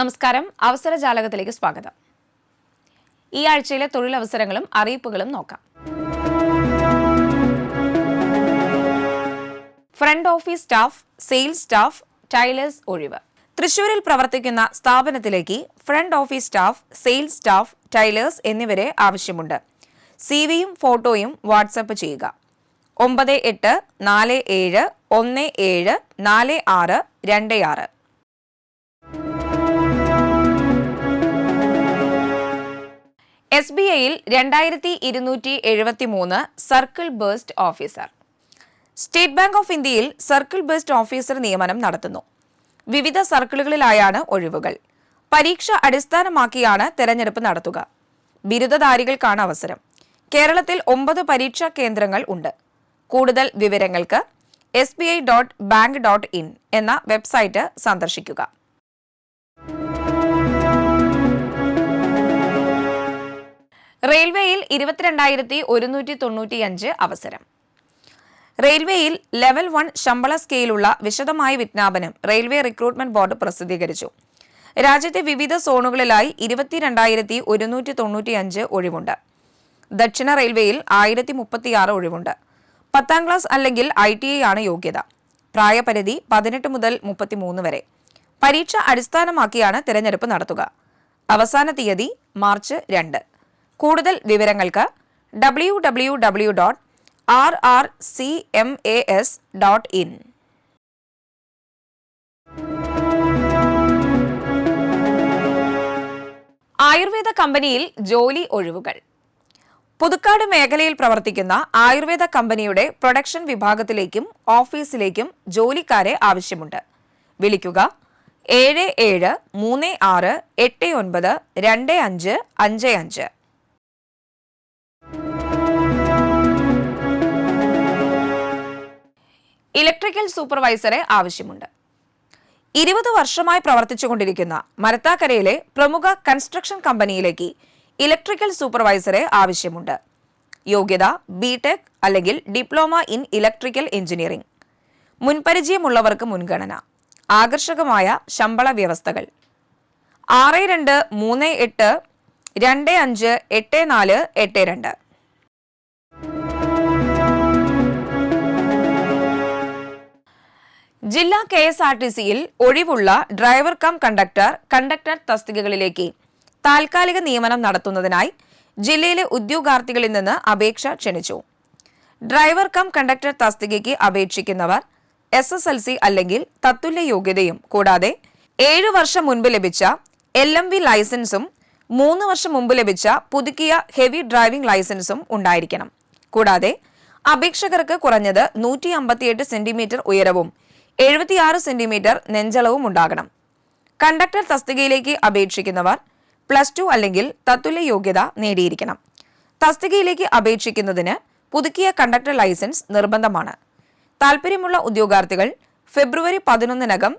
നമസ്കാരം. അവസര ജാലകത്തിലേക്ക് സ്വാഗതം. ഈ ആഴ്ചയിലെ തൊഴിലവസരങ്ങളും അറിയിപ്പുകളും നോക്കാം. Front office staff sales staff tailors ഒഴിവ്. തൃശൂരിൽ പ്രവർത്തിക്കുന്ന സ്ഥാപനത്തിലേക്ക് front office staff sales staff tailors എന്നിവരെ ആവശ്യമുണ്ട്. സിവിയും ഫോട്ടോയും വാട്സപ്പ് ചെയ്യുക. ഒമ്പത് എട്ട് നാല് ഏഴ് ഒന്ന് ഏഴ് നാല് ആറ് രണ്ട് ആറ്. എസ് ബി ഐയിൽ രണ്ടായിരത്തി ഇരുന്നൂറ്റി എഴുപത്തി മൂന്ന് circle based officer. State bank of ഇന്ത്യയിൽ സർക്കിൾ ബേസ്റ്റ് ഓഫീസർ നിയമനം നടത്തുന്നു. വിവിധ സർക്കിളുകളിലായാണ് ഒഴിവുകൾ. പരീക്ഷ അടിസ്ഥാനമാക്കിയാണ് തെരഞ്ഞെടുപ്പ് നടത്തുക. ബിരുദധാരികൾക്കാണ് അവസരം. കേരളത്തിൽ ഒമ്പത് പരീക്ഷാ കേന്ദ്രങ്ങൾ ഉണ്ട്. കൂടുതൽ വിവരങ്ങൾക്ക് S B I dot bank dot in എന്ന വെബ്സൈറ്റ് സന്ദർശിക്കുക. റെയിൽവേയിൽ ഇരുപത്തിരണ്ടായിരത്തി ഒരുന്നൂറ്റി തൊണ്ണൂറ്റിയഞ്ച് അവസരം. റെയിൽവേയിൽ ലെവൽ വൺ ശമ്പള സ്കെയിലുള്ള വിശദമായ വിജ്ഞാപനം റെയിൽവേ റിക്രൂട്ട്മെന്റ് ബോർഡ് പ്രസിദ്ധീകരിച്ചു. രാജ്യത്തെ വിവിധ സോണുകളിലായി ഇരുപത്തിരണ്ടായിരത്തി ഒരുന്നൂറ്റി തൊണ്ണൂറ്റിയഞ്ച് ഒഴിവുണ്ട്. ദക്ഷിണ റെയിൽവേയിൽ ആയിരത്തി മുപ്പത്തിയാറ് ഒഴിവുണ്ട്. പത്താം ക്ലാസ് അല്ലെങ്കിൽ ഐ ടി ഐ ആണ് യോഗ്യത. പ്രായപരിധി പതിനെട്ട് മുതൽ മുപ്പത്തിമൂന്ന് വരെ. പരീക്ഷ അടിസ്ഥാനമാക്കിയാണ് തിരഞ്ഞെടുപ്പ് നടത്തുക. അവസാന തീയതി മാർച്ച് രണ്ട്. കൂടുതൽ വിവരങ്ങൾക്ക് W W W dot R R C M A S dot in Ayurveda കമ്പനിയിൽ ജോലി ഒഴിവുകൾ. പുതുക്കാട് മേഖലയിൽ പ്രവർത്തിക്കുന്ന ആയുർവേദ കമ്പനിയുടെ പ്രൊഡക്ഷൻ വിഭാഗത്തിലേക്കും ഓഫീസിലേക്കും ജോലിക്കാരെ ആവശ്യമുണ്ട്. വിളിക്കുക ഏഴ് ഏഴ് മൂന്ന് ആറ് എട്ട് ഒൻപത് രണ്ട് അഞ്ച് അഞ്ച് അഞ്ച്. ഇലക്ട്രിക്കൽ സൂപ്പർവൈസറെ ആവശ്യമുണ്ട്. ഇരുപത് വർഷമായി പ്രവർത്തിച്ചുകൊണ്ടിരിക്കുന്ന മരത്താക്കരയിലെ പ്രമുഖ കൺസ്ട്രക്ഷൻ കമ്പനിയിലേക്ക് ഇലക്ട്രിക്കൽ സൂപ്പർവൈസറെ ആവശ്യമുണ്ട്. യോഗ്യത ബിടെക് അല്ലെങ്കിൽ ഡിപ്ലോമ ഇൻ ഇലക്ട്രിക്കൽ എഞ്ചിനീയറിംഗ്. മുൻപരിചയമുള്ളവർക്ക് മുൻഗണന. ആകർഷകമായ ശമ്പള വ്യവസ്ഥകൾ. ആറ് രണ്ട് മൂന്ന് എട്ട് രണ്ട് അഞ്ച് എട്ട് നാല് എട്ട് രണ്ട്. ജില്ലാ കെ എസ് ആർ ടി സിയിൽ ഒഴിവുള്ള ഡ്രൈവർ കം കണ്ടക്ടർ കണ്ടക്ടർ തസ്തികകളിലേക്ക് താൽക്കാലിക നിയമനം നടത്തുന്നതിനായി ജില്ലയിലെ ഉദ്യോഗാർത്ഥികളിൽ നിന്ന് അപേക്ഷ ക്ഷണിച്ചു. ഡ്രൈവർ കം കണ്ടക്ടർ തസ്തികയ്ക്ക് അപേക്ഷിക്കുന്നവർ എസ് എസ് എൽ സി അല്ലെങ്കിൽ തത്തുല്യ യോഗ്യതയും കൂടാതെ ഏഴ് വർഷം മുൻപ് ലഭിച്ച എൽ എം വി ലൈസൻസും മൂന്ന് വർഷം മുമ്പ് ലഭിച്ച പുതുക്കിയ ഹെവി ഡ്രൈവിംഗ് ലൈസൻസും ഉണ്ടായിരിക്കണം. കൂടാതെ അപേക്ഷകർക്ക് കുറഞ്ഞത് നൂറ്റി അമ്പത്തിയെട്ട് സെന്റിമീറ്റർ ഉയരവും എഴുപത്തിയാറ് സെന്റിമീറ്റർ നെഞ്ചളവും ഉണ്ടാകണം. കണ്ടക്ടർ തസ്തികയിലേക്ക് അപേക്ഷിക്കുന്നവർ പ്ലസ് ടു അല്ലെങ്കിൽ തത്തുല്യ യോഗ്യത നേടിയിരിക്കണം. തസ്തികയിലേക്ക് അപേക്ഷിക്കുന്നതിന് പുതുക്കിയ കണ്ടക്ടർ ലൈസൻസ് നിർബന്ധമാണ്. താൽപര്യമുള്ള ഉദ്യോഗാർത്ഥികൾ ഫെബ്രുവരി പതിനൊന്നിനകം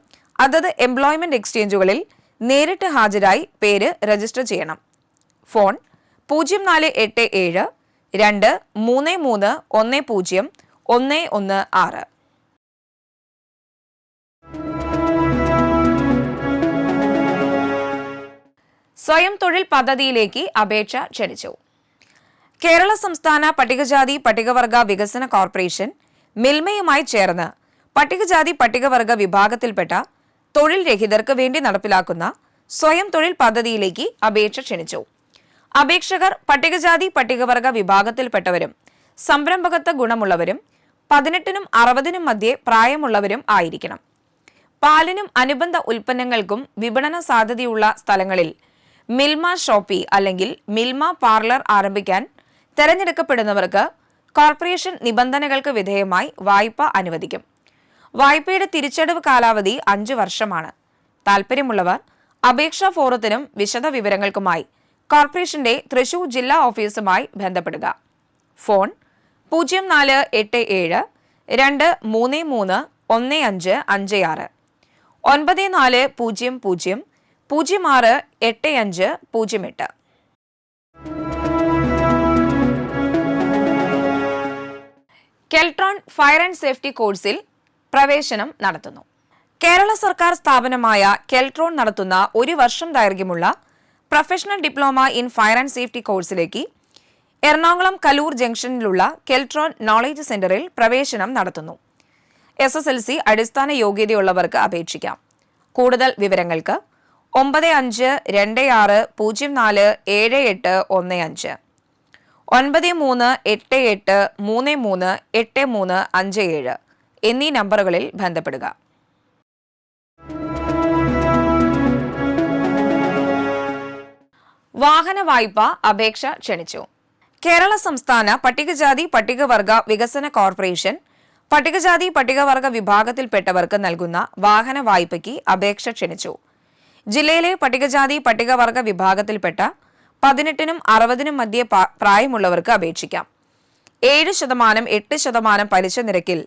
അതത് എംപ്ലോയ്മെന്റ് എക്സ്ചേഞ്ചുകളിൽ നേരിട്ട് ഹാജരായി പേര് രജിസ്റ്റർ ചെയ്യണം. ഫോൺ പൂജ്യം നാല് എട്ട് ഏഴ് രണ്ട് മൂന്ന് മൂന്ന് ഒന്ന് പൂജ്യം ഒന്ന് ഒന്ന് ആറ്. തൊഴിൽ പദ്ധതിയിലേക്ക് അപേക്ഷ ക്ഷണിച്ചു. കേരള സംസ്ഥാന പട്ടികജാതി പട്ടികവർഗ വികസന കോർപ്പറേഷൻ മിൽമയുമായി ചേർന്ന് പട്ടികജാതി പട്ടികവർഗ വിഭാഗത്തിൽപ്പെട്ട തൊഴിൽ രഹിതർക്ക് വേണ്ടി നടപ്പിലാക്കുന്ന സ്വയം തൊഴിൽ പദ്ധതിയിലേക്ക് അപേക്ഷ ക്ഷണിച്ചു. അപേക്ഷകർ പട്ടികജാതി പട്ടികവർഗ വിഭാഗത്തിൽപ്പെട്ടവരും സംരംഭകത്വ ഗുണമുള്ളവരും പതിനെട്ടിനും അറുപതിനും മധ്യേ പ്രായമുള്ളവരും ആയിരിക്കണം. പാലിനും അനുബന്ധ ഉൽപ്പന്നങ്ങൾക്കും വിപണന സാധ്യതയുള്ള സ്ഥലങ്ങളിൽ മിൽമ ഷോപ്പി അല്ലെങ്കിൽ മിൽമ പാർലർ ആരംഭിക്കാൻ തെരഞ്ഞെടുക്കപ്പെടുന്നവർക്ക് കോർപ്പറേഷൻ നിബന്ധനകൾക്ക് വിധേയമായി വായ്പ അനുവദിക്കും. വായ്പയുടെ തിരിച്ചടവ് കാലാവധി അഞ്ചു വർഷമാണ്. താൽപ്പര്യമുള്ളവർ അപേക്ഷാ ഫോറത്തിനും വിശദ വിവരങ്ങൾക്കുമായി കോർപ്പറേഷന്റെ തൃശൂർ ജില്ലാ ഓഫീസുമായി ബന്ധപ്പെടുക. ഫോൺ പൂജ്യം നാല് എട്ട് ഏഴ് രണ്ട് മൂന്ന് മൂന്ന് ഒന്ന് അഞ്ച് അഞ്ച് ആറ്. ഒൻപത് നാല് പൂജ്യം പൂജ്യം പൂജ്യം ആറ് എട്ട് അഞ്ച് പൂജ്യം എട്ട്. കെൽട്രോൺ ഫയർ ആൻഡ് സേഫ്റ്റി കോഴ്സിൽ പ്രവേശനം നടത്തുന്നു. കേരള സർക്കാർ സ്ഥാപനമായ കെൽട്രോൺ നടത്തുന്ന ഒരു വർഷം ദൈർഘ്യമുള്ള professional diploma in fire and safety കോഴ്സിലേക്ക് എറണാകുളം കലൂർ ജംഗ്ഷനിലുള്ള കെൽട്രോൺ നോളേജ് സെന്ററിൽ പ്രവേശനം നടത്തുന്നു. എസ് എസ് എൽ സി അടിസ്ഥാന യോഗ്യതയുള്ളവർക്ക് അപേക്ഷിക്കാം. കൂടുതൽ വിവരങ്ങൾക്ക് ഒമ്പത് അഞ്ച് രണ്ട് ആറ് പൂജ്യം നാല് ഏഴ് എട്ട് ഒന്ന് അഞ്ച്. ഒൻപത് മൂന്ന് എട്ട് എട്ട് മൂന്ന് മൂന്ന് എട്ട് മൂന്ന് അഞ്ച് ഏഴ് എന്നീ നമ്പറുകളിൽ ബന്ധപ്പെടുക. വാഹന വായ്പ അപേക്ഷ ക്ഷണിച്ചു. കേരള സംസ്ഥാന പട്ടികജാതി പട്ടികവർഗ വികസന കോർപ്പറേഷൻ പട്ടികജാതി പട്ടികവർഗ വിഭാഗത്തിൽപ്പെട്ടവർക്ക് നൽകുന്ന വാഹന വായ്പയ്ക്ക് അപേക്ഷ ക്ഷണിച്ചു. ജില്ലയിലെ പട്ടികജാതി പട്ടികവർഗ വിഭാഗത്തിൽപ്പെട്ട പതിനെട്ടിനും അറുപതിനും മധ്യേ പ്രായമുള്ളവർക്ക് അപേക്ഷിക്കാം. ഏഴ് ശതമാനം എട്ട് ശതമാനം പലിശ നിരക്കിൽ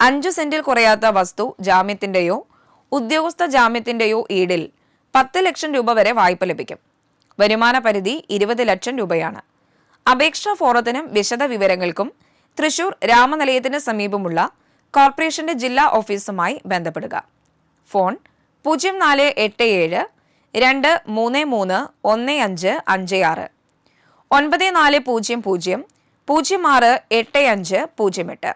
അഞ്ചു സെന്റിൽ കുറയാത്ത വസ്തു ജാമ്യത്തിന്റെയോ ഉദ്യോഗസ്ഥ ജാമ്യത്തിന്റെയോ ഈടിൽ പത്ത് ലക്ഷം രൂപ വരെ വായ്പ ലഭിക്കും. വരുമാന പരിധി ഇരുപത് ലക്ഷം രൂപയാണ്. അപേക്ഷാ ഫോറത്തിനും വിശദ വിവരങ്ങൾക്കും തൃശൂർ രാമനിലയത്തിന് സമീപമുള്ള കോർപ്പറേഷന്റെ ജില്ലാ ഓഫീസുമായി ബന്ധപ്പെടുക. ഫോൺ പൂജ്യം നാല് എട്ട് ഏഴ് രണ്ട് മൂന്ന് മൂന്ന് ഒന്ന് അഞ്ച് അഞ്ച് ആറ്. ഒൻപത് നാല് പൂജ്യം പൂജ്യം പൂജ്യം ആറ് എട്ട് അഞ്ച് പൂജ്യം എട്ട്.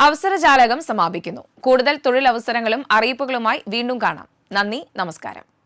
അവസരജാലകം സമാപിക്കുന്നു. കൂടുതൽ തൊഴിലവസരങ്ങളും അറിയിപ്പുകളുമായി വീണ്ടും കാണാം. നന്ദി നമസ്കാരം.